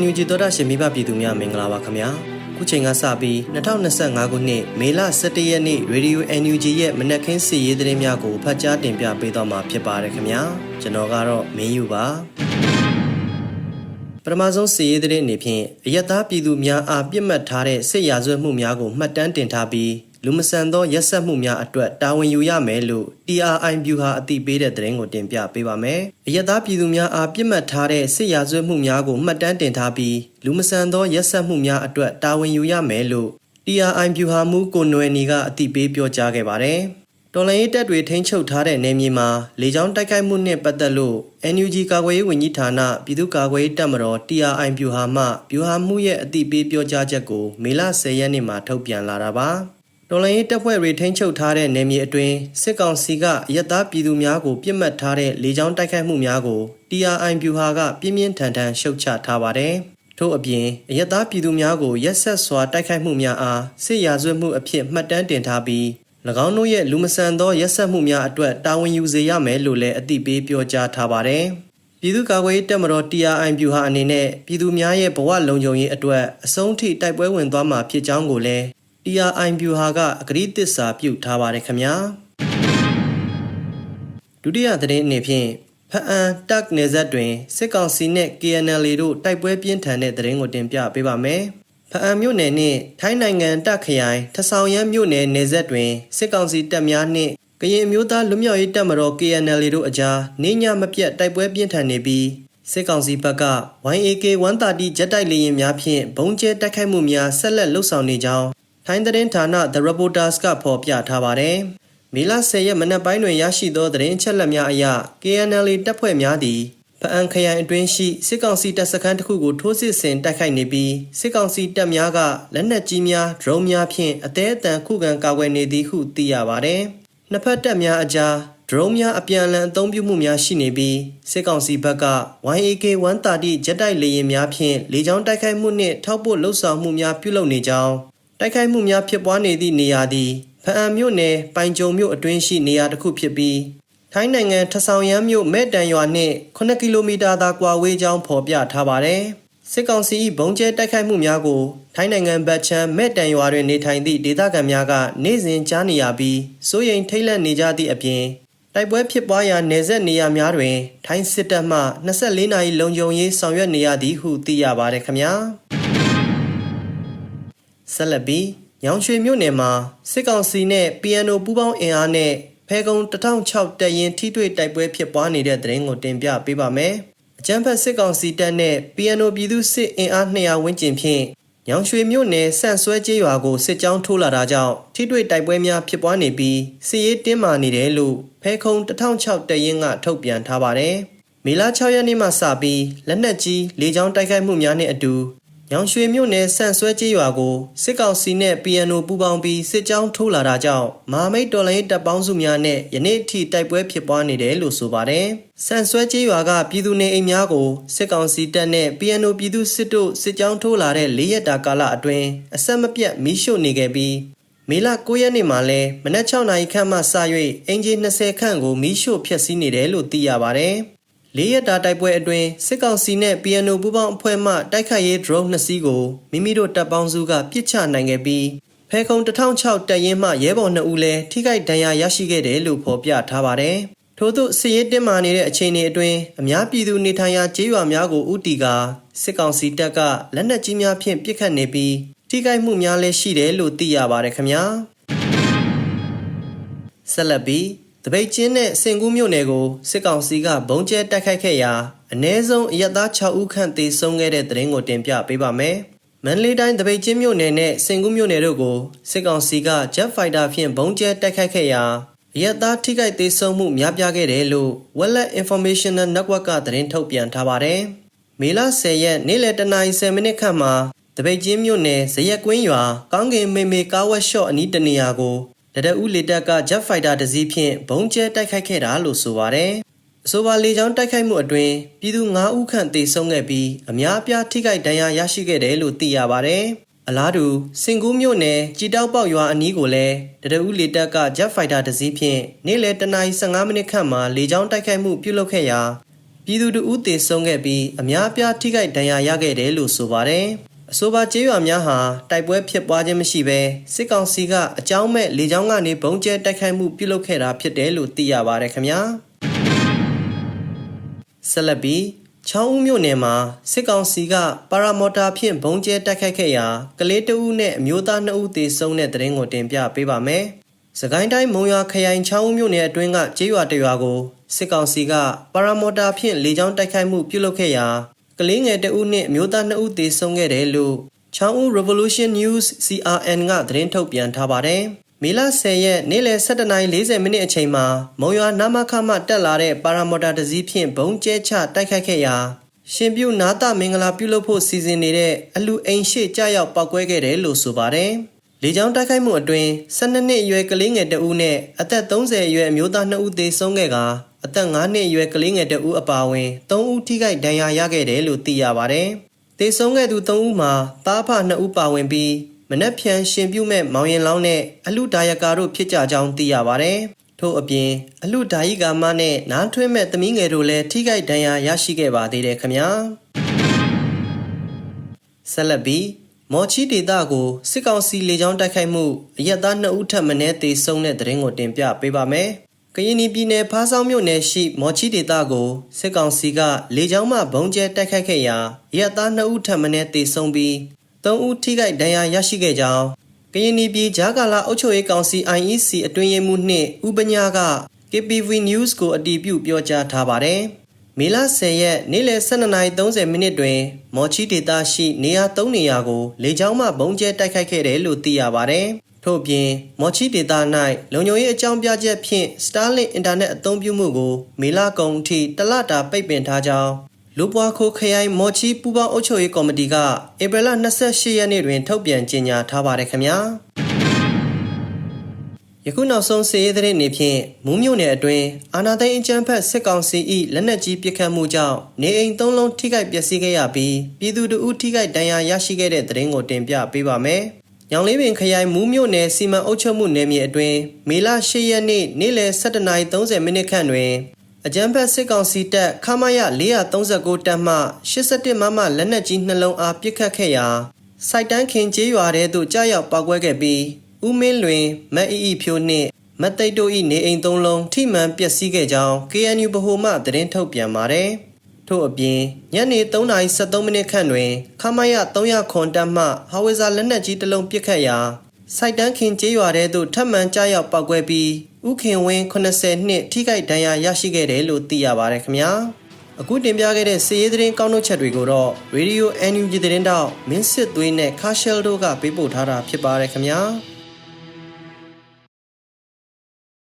NUG သောတာရှင်မိဘပြည်သူများမင်္ဂလာပါခင်ဗျာခုချိန်ကစပြီး2025ခုနှစ်မေလ17ရက်နေ့ Radio NUG ရဲ့မနက်ခင်းစီရေးသတင်းများကိုဖတ်ကြားတင်ပြပေးတော့မှာဖြစ်ပါတယ်ခင်ဗျာကျွန်တော်ကတော့မင်းယူပါပထမဆုံးစီရေးသတင်းအနေဖြင့်အယက်သားပြည်သူများအားပြစ်မှတ်ထားတဲ့စစ်ရာဇဝတ်မှုများကိုမှတ်တမ်းတင်ထားပြီး လူမဆန်သောရက်စက်မှုများအတွက်တာဝန်ယူရမယ်လို့ TRI ဗျူဟာအသိပေးတဲ့သတင်းကိုတင်ပြပေးပါမယ်။အယက်သားပြည်သူများအားပြစ်မှတ်ထားတဲ့စစ်ရာဇဝတ်မှုများကိုမှတ်တမ်းတင်ထားပြီးလူမဆန်သောရက်စက်မှုများအတွက်တာဝန်ယူရမယ်လို့ TRI ဗျူဟာမှူးကိုနွယ်နီကအသိပေးပြောကြားခဲ့ပါတယ်။တော်လိုင်းရေးတပ်တွေထိန်းချုပ်ထားတဲ့နယ်မြေမှာလေကြောင်းတိုက်ခိုက်မှုနဲ့ပတ်သက်လို့ NUG ကာကွယ်ရေးဝန်ကြီးဌာနပြည်သူ့ကာကွယ်ရေးတပ်မတော် TRI ဗျူဟာမှဗျူဟာမှုရဲ့အသိပေးပြောကြားချက်ကိုမေလ10ရက်နေ့မှာထုတ်ပြန်လာတာပါ။ တော်လိုင်းရေးတပ်ဖွဲ့တွေထိန်းချုပ်ထားတဲ့နယ်မြေအတွင်းစစ်ကောင်စီကရက်သားပြည်သူများကိုပြစ်မှတ်ထားတဲ့လေကြောင်းတိုက်ခိုက်မှုများကို TRI ဗျူဟာကပြင်းပြင်းထန်ထန်ရှုတ်ချထားပါတယ်။ထို့အပြင်အရက်သားပြည်သူများကိုရက်ဆက်စွာတိုက်ခိုက်မှုများအားစစ်ရာဇဝတ်မှုအဖြစ်မှတ်တမ်းတင်ထားပြီး၎င်းတို့ရဲ့လူမဆန်သောရက်ဆက်မှုများအတွက်တာဝန်ယူစေရမယ်လို့လည်းအသိပေးပြောကြားထားပါတယ်။ပြည်သူ့ကာကွယ်ရေးတပ်မတော် TRI ဗျူဟာအနေနဲ့ပြည်သူများရဲ့ဘဝလုံခြုံရေးအတွက်အဆုံးထိတိုက်ပွဲဝင်သွားမှာဖြစ်ကြောင်းကိုလည်း TRI ဗျူဟာကအကြိသစ္စာပြုထားပါတယ်ခင်ဗျာ။ဒုတိယသတင်းအနေဖြင့်ဖအံတက်နေဆက်တွင်စစ်ကောင်စီနဲ့ KNL တို့တိုက်ပွဲပြင်းထန်တဲ့သတင်းကိုတင်ပြပေးပါမယ်။ဖအံမြို့နယ်နှင့်ထိုင်းနိုင်ငံတက်ခရိုင်ထဆောင်ရမ်းမြို့နယ်နေဆက်တွင်စစ်ကောင်စီတပ်များနှင့်ကရင်အမျိုးသားလူမျိုးရေးတပ်မတော် KNL တို့အကြားနေညမပြတ်တိုက်ပွဲပြင်းထန်နေပြီးစစ်ကောင်စီဘက်က YAK 130ဂျက်တိုက်လေယာဉ်များဖြင့်ဘုံကျဲတိုက်ခိုက်မှုများဆက်လက်လှုပ်ဆောင်နေကြောင်း ထိုင်းသတင်းဌာန The Reporters ကဖော်ပြထားပါတယ်။မေလ10ရက်မနက်ပိုင်းတွင်ရရှိသောသတင်းအချက်အလက်များအရ KNL တပ်ဖွဲ့များသည်ဖအံခရိုင်အတွင်းရှိစစ်ကောင်စီတပ်စခန်းတစ်ခုကိုထိုးစစ်ဆင်တိုက်ခိုက်နေပြီးစစ်ကောင်စီတပ်များကလက်နက်ကြီးများဒရုန်းများဖြင့်အသေးအတန်ခုခံကာကွယ်နေသည်ဟုသိရပါတယ်။နှစ်ဖက်တပ်များအကြားဒရုန်းများအပြန်အလှန်အသုံးပြုမှုများရှိနေပြီးစစ်ကောင်စီဘက်က YAK 130ဂျက်တိုက်လေယာဉ်များဖြင့်လေကြောင်းတိုက်ခိုက်မှုနှင့်ထောက်ပို့လှုပ်ဆောင်မှုများပြုလုပ်နေကြောင်း တိုက်ခိုက်မှုများဖြစ်ပွားနေသည့်နေရာသည်ဖအံမြို့နယ်ပိုင်ကြုံမြို့အတွင်းရှိနေရာတစ်ခုဖြစ်ပြီးထိုင်းနိုင်ငံထဆောင်ရမ်းမြို့မဲတန်ရွာနှင့်9ကီလိုမီတာသာကွာဝေးကြောင်းဖော်ပြထားပါတယ်။စစ်ကောင်စီ၏ဘုံကျဲတိုက်ခိုက်မှုများကိုထိုင်းနိုင်ငံဘက်ချမ်းမဲတန်ရွာတွင်နေထိုင်သည့်ဒေသခံများကနေ့စဉ်ကြားနေရပြီးစိုးရိမ်ထိတ်လန့်နေကြသည့်အပြင်တိုက်ပွဲဖြစ်ပွားရာနယ်စပ်နေရာများတွင် ထိုင်းစစ်တပ်မှ24နာရီလုံခြုံရေးဆောင်ရွက်နေရသည်ဟုသိရပါတယ်ခင်ဗျာ ဆက်လက်ပြီးညောင်ရွှေမြို့နယ်မှာစစ်ကောင်စီနဲ့ PNO ပူးပေါင်းအင်အားနဲ့ဖဲကုံ1006တပ်ရင်ထိတွေ့တိုက်ပွဲဖြစ်ပွားနေတဲ့တဲ့ရင်ကိုတင်ပြပေးပါမယ်။အကြမ်းဖက်စစ်ကောင်စီတပ်နဲ့ PNO ပြည်သူစစ်အင်အား200ဝန်းကျင်ဖြင့်ညောင်ရွှေမြို့နယ်ဆန့်ဆွဲကျေးရွာကိုစစ်ကြောင်းထိုးလာတာကြောင့်ထိတွေ့တိုက်ပွဲများဖြစ်ပွားနေပြီးစစ်ရေးတင်းမာနေတယ်လို့ဖဲခုံ1006တပ်ရင်းကထုတ်ပြန်ထားပါတယ်။မေလ6ရက်နေ့မှစပြီးလက်နက်ကြီးလေကြောင်းတိုက်ခိုက်မှုများနဲ့အတူ ညောင်ရွှေမြို့နယ်ဆန့်ဆွဲကျေးရွာကိုစစ်ကောင်စီနဲ့ PNO ပူးပေါင်းပြီးစစ်ကြောင်းထိုးလာတာကြောင့်မဟာမိတ်တော်လိုင်းတပ်ပေါင်းစုများနဲ့ယနေ့အထိတိုက်ပွဲဖြစ်ပွားနေတယ်လို့ဆိုပါတယ်။ဆန့်ဆွဲကျေးရွာကပြည်သူနေအိမ်များကိုစစ်ကောင်စီတပ်နဲ့ PNO ပြည်သူစစ်တို့စစ်ကြောင်းထိုးလာတဲ့၄ရက်တာကာလအတွင်းအဆက်မပြတ်မီးရှို့နေခဲ့ပြီးမေလ9ရက်နေ့မှာလဲမနက်6နာရီခန့်မှစ၍အင်ဂျီ20ခန့်ကိုမီးရှို့ဖျက်ဆီးနေတယ်လို့သိရပါတယ်။ လေးရက်တာတိုက်ပွဲအတွင်းစစ်ကောင်စီနဲ့ PNO ပူးပေါင်းအဖွဲ့မှတိုက်ခိုက်ရေး drone နှစ်စီးကိုမိမိတို့တပ်ပေါင်းစုကပစ်ချနိုင်ခဲ့ပြီးဖဲခုံ1006တပ်ရင်းမှရဲဘော်2ဦးလည်းထိခိုက်ဒဏ်ရာရရှိခဲ့တယ်လို့ဖော်ပြထားပါတယ်။ထို့သို့စစ်ရေးတင်းမာနေတဲ့အခြေအနေအတွင်းအများပြည်သူနေထိုင်ရာကျေးရွာများကိုဥတီကစစ်ကောင်စီတပ်ကလက်နက်ကြီးများဖြင့်ပစ်ခတ်နေပြီးထိခိုက်မှုများလည်းရှိတယ်လို့သိရပါတယ်ခင်ဗျာ။ဆက်လက်ပြီး တပိတ်ချင်းနဲ့စင်ကူးမြို့နယ်ကိုစစ်ကောင်စီကဘုံကျဲတိုက်ခိုက်ခဲ့ရာအ ਨੇ ဆုံးအရသား6ဦးခန့်သေဆုံးခဲ့တဲ့တဲ့ရင်ကိုတင်ပြပေးပါမယ်။မန္တလေးတိုင်းတပိတ်ချင်းမြို့နယ်နဲ့စင်ကူးမြို့နယ်တို့ကိုစစ်ကောင်စီက Jet Fighter ဖြင့်ဘုံကျဲတိုက်ခိုက်ခဲ့ရာအရသားထိခိုက်သေးဆုံးမှုများပြားခဲ့တယ်လို့ Wallet Informational Network ကသတင်းထုတ်ပြန်ထားပါတယ်။မေလ10ရက်နေ့လယ်တနာရီ10မိနစ်ခန့်မှာတပိတ်ချင်းမြို့နယ်ဇရက်ကွင်းရွာကောင်းကင်မေမေကားဝက်ရှော့အနီးတနေရာကို လက်တအူးလေတပ်က Jet Fighter တစ်စီးဖြင့်ဘုံကျဲတိုက်ခိုက်ခဲ့တာလို့ဆိုပါတယ်။အဆိုပါလေကြောင်းတိုက်ခိုက်မှုအတွင်းပြည်သူ9ဦးခန့်သေဆုံးခဲ့ပြီးအများအပြားထိခိုက်ဒဏ်ရာရရှိခဲ့တယ်လို့သိရပါတယ်။အလားတူစင်ကူးမြို့နယ်ကြည်တောက်ပေါက်ရွာအနီးကိုလည်းတရဦးလေတပ်က Jet Fighter တစ်စီးဖြင့်နေ့လယ်တနာရီ15မိနစ်ခန့်မှာလေကြောင်းတိုက်ခိုက်မှုပြုလုပ်ခဲ့ရာပြည်သူတို့ဦးတည်ဆုံးခဲ့ပြီးအများအပြားထိခိုက်ဒဏ်ရာရခဲ့တယ်လို့ဆိုပါတယ် အဆိုပါကျေးရွာများဟာတိုက်ပွဲဖြစ်ပွားခြင်းမရှိဘဲစစ်ကောင်စီကအကြောင်းမဲ့လေကြောင်းကနေဘုံကျဲတိုက်ခိုက်မှုပြုလုပ်ခဲ့တာဖြစ်တယ်လို့သိရပါတယ်ခင်ဗျာဆက်လက်ပြီးချောင်းဦးမြို့နယ်မှာစစ်ကောင်စီကပါရာမော်တာဖြင့်ဘုံကျဲတိုက်ခိုက်ခဲ့ရာကလေးတဦးနဲ့အမျိုးသား2ဦးသေဆုံးတဲ့တဲ့ရင်ကိုတင်ပြပေးပါမယ်။စကိုင်းတိုင်းမုံရွာခရိုင်ချောင်းဦးမြို့နယ်အတွင်းကကျေးရွာတစ်ရွာကိုစစ်ကောင်စီကပါရာမော်တာဖြင့်လေကြောင်းတိုက်ခိုက်မှုပြုလုပ်ခဲ့ရာ ကလေးငယ်တဦးနဲ့အမျိုးသား2ဦးသေဆုံးခဲ့တယ်လို့ချောင်းဦး Revolution News CRN ကသတင်းထုတ်ပြန်ထားပါတယ်။မေလ10ရက်နေ့လယ်17:40မိနစ်အချိန်မှာမုံရွာနာမခမှတက်လာတဲ့ပါရာမော်တာတစ်စီးဖြင့်ဘုံကျဲချတိုက်ခိုက်ခဲ့ရာရှင်ပြုနာတာမင်္ဂလာပြုလုပ်ဖို့စီစဉ်နေတဲ့အလူအိမ်ရှိကြရောက်ပောက်ကွဲခဲ့တယ်လို့ဆိုပါတယ်။လေကြောင်းတိုက်ခိုက်မှုအတွင်း12နှစ်အရွယ်ကလေးငယ်တဦးနဲ့အသက်30အရွယ်အမျိုးသား2ဦးသေဆုံးခဲ့ကာ အသက်9နှစ်အရွယ်ကလေးငယ်တဦးအပါအဝင်3ဦးထိခိုက်ဒဏ်ရာရခဲ့တယ်လို့သိရပါတယ်။သေဆုံးခဲ့သူ3ဦးမှာသားဖ2ဦးပါဝင်ပြီးမနက်ဖြန်ရှင်ပြုမဲ့မောင်ရင်လောင်းနဲ့အလူဒါယကာတို့ဖြစ်ကြကြောင်းသိရပါတယ်။ထို့အပြင်အလူဒါယီကာမနဲ့နားထွင်းမဲ့သမီးငယ်တို့လည်းထိခိုက်ဒဏ်ရာရရှိခဲ့ပါသေးတယ်ခင်ဗျာဆက်လက်ပြီးမော်ချီဒေတာကိုစစ်ကောင်စီလေကြောင်းတိုက်ခိုက်မှုအရက်သား2ဦးထပ်မံတေဆုံးတဲ့တဲ့ရင်ကိုတင်ပြပေးပါမယ် ကရင်ပြည်နယ်ဖားဆောင်မြို့နယ်ရှိ မော်ချီဒေတာကိုစစ်ကောင်စီကလေကြောင်းမှဘုံကျဲတိုက်ခိုက်ခဲ့ရာအရက်သား2ဦးထပ်မံတေဆုံးပြီး3ဦးထိခိုက်ဒဏ်ရာရရှိခဲ့ကြောင်းကရင်ပြည်ဂျာကာလာအုပ်ချုပ်ရေးကောင်စီ IEC အတွင်းရေးမှူးနှင့်ဥပညာက KPV News ကိုအတည်ပြုပြောကြားထားပါတယ်။မေလ10ရက်နေ့လယ်12:30မိနစ်တွင် မော်ချီဒေတာရှိနေရာ3နေရာကိုလေကြောင်းမှဘုံကျဲတိုက်ခိုက်ခဲ့တယ်လို့သိရပါတယ်။ ထို့ပြင်မော်ချီဒေတာ၌လုံခြုံရေးအကြောင်းပြချက်ဖြင့် Starlink အင်တာနက်အသုံးပြုမှုကိုမေလကုန်အထိတလတာပိတ်ပင်ထားကြောင်းလူပွားခိုခရိုင်မော်ချီပူပေါင်းအုပ်ချုပ်ရေးကော်မတီကဧပြီလ28ရက်နေ့တွင် ထုတ်ပြန်ကြေညာထားပါတယ်ခင်ဗျာယခုနောက်ဆုံးစီးရဲတဲ့နေဖြင့်မူးမြို့နယ်အတွင်းအာနာသိန်းအကြမ်းဖက်စစ်ကောင်စီ၏လက်နက်ကြီးပစ်ခတ်မှုကြောင့်နေအိမ်သုံးလုံးထိခိုက်ပျက်စီးခဲ့ရပြီးပြည်သူတို့ဦးထိခိုက်ဒဏ်ရာရရှိခဲ့တဲ့တဲ့ရင်ကိုတင်ပြပေးပါမယ်။ ညောင်လေးပင်ခရိုင်မူးမြို့နယ်စီမံအုပ်ချုပ်မှုနယ်မြေအတွင်းမေလ10ရက်နေ့နေ့လယ်17:30မိနစ်ခန့်တွင်အကြမ်းဖက်စစ်ကောင်စီတပ်ခမာယ439တပ်မှ81မမလက်နက်ကြီးနှလုံးအားပစ်ခတ်ခဲ့ရာစိုက်တန်းခင်ကျေးရွာထဲသို့ကြားရောက်ပောက်ကွဲခဲ့ပြီးဦးမင်းလွင်မတ်အီအီဖြိုးနှင့်မတ်သိတ်တို့၏နေအိမ်သုံးလုံးထိမှန်ပျက်စီးခဲ့ကြောင်း KNU ဗဟိုမှသတင်းထုတ်ပြန်ပါတယ်။ ထို့အပြင်ညနေ3:73မိနစ်ခန့်တွင် ခမရ300ခွန်တပ်မှဟာဝေဇာလက်နက်ကြီးတစ်လုံးပစ်ခတ်ရာစိုက်တန်းခင်ကျေးရွာထဲသို့ထပ်မံကြားရောက်ပောက်ကွဲပြီးဥခင်ဝင်း80နှစ်ထိခိုက်ဒဏ်ရာရရှိခဲ့တယ်လို့သိရပါတယ်ခင်ဗျာအခုတင်ပြခဲ့တဲ့စီးရဲသတင်းကောင်းထုတ်ချက်တွေကိုတော့ Radio NUG သတင်းတောက်မင်းစစ်သွေးနဲ့ Cashel တို့ကပေးပို့ထားတာဖြစ်ပါတယ်ခင်ဗျာ